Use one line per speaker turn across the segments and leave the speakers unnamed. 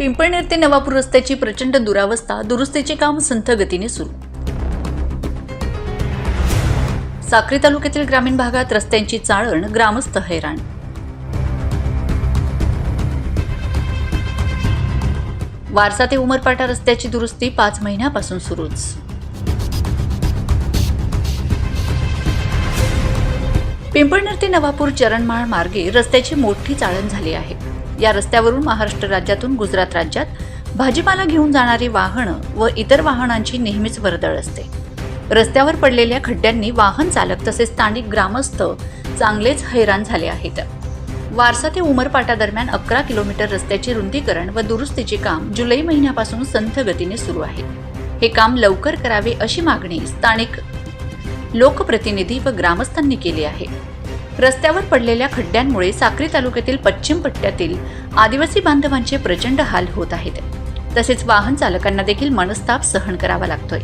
पिंपळनेर ते नवापूर रस्त्याची प्रचंड दुरावस्था दुरुस्तीचे काम संथ गतीने सुरू. साक्री तालुक्यातील ग्रामीण भागात रस्त्यांची चाळण ग्रामस्थ हैराण. वारसा ते उमरपाटा रस्त्याची दुरुस्ती पाच महिन्यापासून सुरूच. पिंपळनेर ते नवापूर चरणमाळ मार्गे रस्त्याची मोठी चाळण झाली आहे. या रस्त्यावरून महाराष्ट्र राज्यातून गुजरात राज्यात भाजीपाला घेऊन जाणारी वाहनं व इतर वाहनांची नेहमीच वर्दळ असते. रस्त्यावर पडलेल्या खड्ड्यांनी वाहन चालक तसेच स्थानिक ग्रामस्थ चांगलेच हैराण झाले आहेत. वारसा ते उमरपाटा दरम्यान अकरा किलोमीटर रस्त्याचे रुंदीकरण व दुरुस्तीचे काम जुलै महिन्यापासून संथ गतीने सुरू आहे. हे काम लवकर करावे अशी मागणी स्थानिक लोकप्रतिनिधी व ग्रामस्थांनी केली आहे. रस्त्यावर पडलेल्या खड्ड्यांमुळे साक्री तालुक्यातील पश्चिम पट्ट्यातील आदिवासी बांधवांचे प्रचंड हाल होत आहेत. तसेच वाहन चालकांना देखील मनस्ताप सहन करावा लागतोय.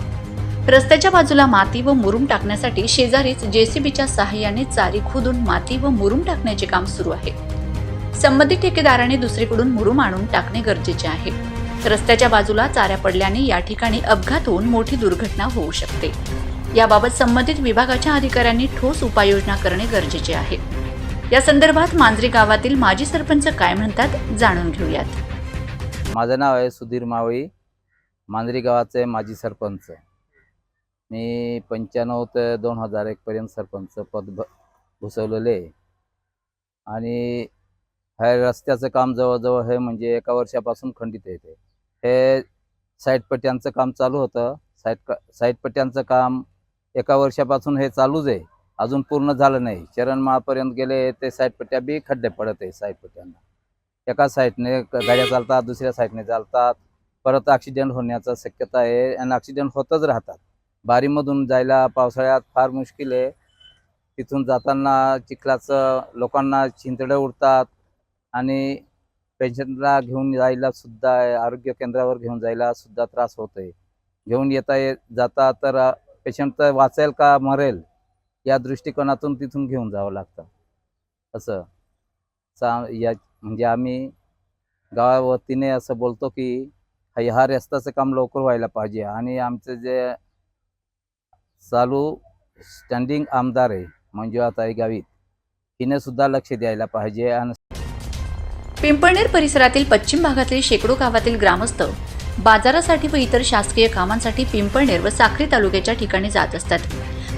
रस्त्याच्या बाजूला माती व मुरुम टाकण्यासाठी शेजारीच जेसीबीच्या सहाय्याने चारी खोदून माती व मुरुम टाकण्याचे काम सुरू आहे. संबंधित ठेकेदाराने दुसरीकडून मुरुम आणून टाकणे गरजेचे आहे. रस्त्याच्या बाजूला चाऱ्या पडल्याने या ठिकाणी अपघात होऊन मोठी दुर्घटना होऊ शकते. याबाबत संबंधित विभागाच्या अधिकाऱ्यांनी ठोस उपाययोजना करणे गरजेचे आहे. या संदर्भात मांजरी गावातील माजी सरपंच काय म्हणतात जाणून घेऊयात.
माझं नाव आहे सुधीर मावळी मांजरी गावाचे माजी सरपंच. मी पंच्याण्णव ते दोन हजार एकपर्यंत सरपंच पद भ आणि हे रस्त्याचं काम जवळजवळ हे म्हणजे एका वर्षापासून खंडित येते हे साईडपट्ट्यांचं काम चालू होतं. साईड साईटपट्ट्यांचं काम एका वर्षापासून हे चालूच आहे. अजून पूर्ण झालं नाही. चरणमाळपर्यंत गेले ते साईडपट्ट्या बी खड्डे पडत आहे साईडपट्ट्यांना एका साईडने गाड्या चालतात दुसऱ्या साईडने चालतात. परत ॲक्सिडेंट होण्याचा शक्यता आहे आणि ॲक्सिडेंट होतच राहतात. बारीमधून जायला पावसाळ्यात फार मुश्किल आहे. तिथून जाताना चिखलाचं लोकांना चिंतडे उडतात आणि पेशंटला घेऊन जायला सुद्धा आरोग्य केंद्रावर घेऊन जायला सुद्धा त्रास होत आहे घेऊन येता येत जाता तर पेशंट वाचेल का मरेल या दृष्टिकोनातून तिथून घेऊन जावं लागतं. असं. सा या म्हणजे आम्ही गावावतीने असं बोलतो की ह्या रस्त्याचं काम लवकर व्हायला पाहिजे. आणि आमचं जे चालू स्टँडिंग आमदार आहे मंजुळाताई गावीत हिने सुद्धा लक्ष द्यायला पाहिजे. आणि
पिंपळनेर परिसरातील पश्चिम भागातील शेकडो गावातील ग्रामस्थ बाजारासाठी व इतर शासकीय कामांसाठी पिंपळनेर व साक्री तालुक्याच्या ठिकाणी जात असतात.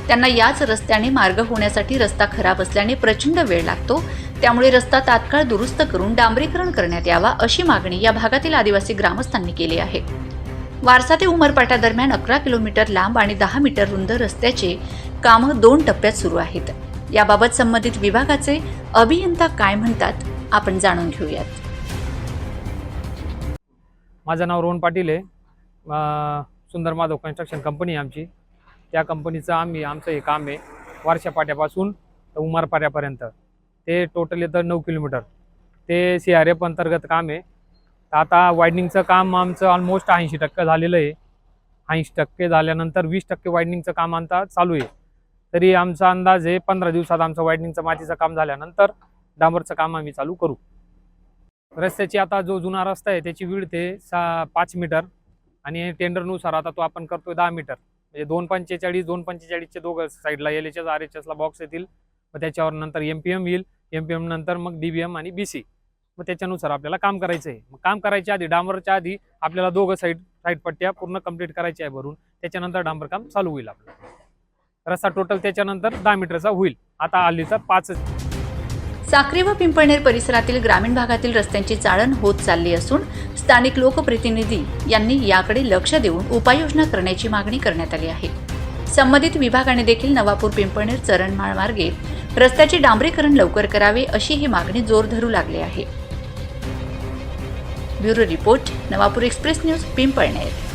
त्यांना याच रस्त्याने मार्ग होण्यासाठी रस्ता खराब असल्याने प्रचंड वेळ लागतो. त्यामुळे रस्ता तात्काळ दुरुस्त करून डांबरीकरण करण्यात यावा अशी मागणी या भागातील आदिवासी ग्रामस्थांनी केली आहे. वारसा ते उमरपाटा दरम्यान अकरा किलोमीटर लांब आणि दहा मीटर रुंद रस्त्याचे कामं दोन टप्प्यात सुरू आहेत. याबाबत संबंधित विभागाचे अभियंता काय म्हणतात आपण जाणून घेऊयात.
माझं नाव रोहन पाटील आहे. सुंदर माधव कन्स्ट्रक्शन कंपनी आहे आमची. त्या कंपनीचं आम्ही आमचं हे काम आहे वारशापाट्यापासून तर उमरपाट्यापर्यंत ते टोटल येतं नऊ किलोमीटर. ते सी आर एफ अंतर्गत काम आहे. तर आता वायडनिंगचं काम आमचं ऑलमोस्ट ऐंशी टक्के झालेलं आहे. ऐंशी टक्के झाल्यानंतर वीस टक्के वायडनिंगचं काम आता चालू आहे. तरी आमचा अंदाज आहे पंधरा दिवसात आमचं वायडनिंगचं मातीचं काम झाल्यानंतर डांबरचं काम आम्ही चालू करू. रस्त्याची आता जो जुना रस्ता आहे त्याची विड्थ आहे सा पाच मीटर आणि टेंडरनुसार आता तो आपण करतोय दहा मीटर म्हणजे दोन पंचेचाळीस दोन पंचेचाळीसच्या दोघं साईडला L H S R H एसला box येतील. मग त्याच्यावर नंतर एम पी एम येईल. एम पी एम नंतर मग डी बी एम आणि बी सी मग त्याच्यानुसार आपल्याला काम करायचं आहे मग काम करायच्या आधी डांबरच्या आधी आपल्याला दोघं साईड साईड पट्ट्या पूर्ण कंप्लीट करायच्या आहे भरून. त्याच्यानंतर डांबर काम चालू होईल आपलं. रस्ता टोटल त्याच्यानंतर दहा मीटरचा होईल. आता आली पाचच पाच
साक्री व पिंपळनेर परिसरातील ग्रामीण भागातील रस्त्यांची चाळण होत चालली असून स्थानिक लोकप्रतिनिधी यांनी याकडे लक्ष देऊन उपाययोजना करण्याची मागणी करण्यात आली आहे. संबंधित विभागाने देखील नवापूर पिंपळनेर चरणमाळ मार्गे रस्त्याचे डांबरीकरण लवकर करावे अशी ही मागणी जोर धरू लागली आहे. Bureau report Navapur express news Pimpalner.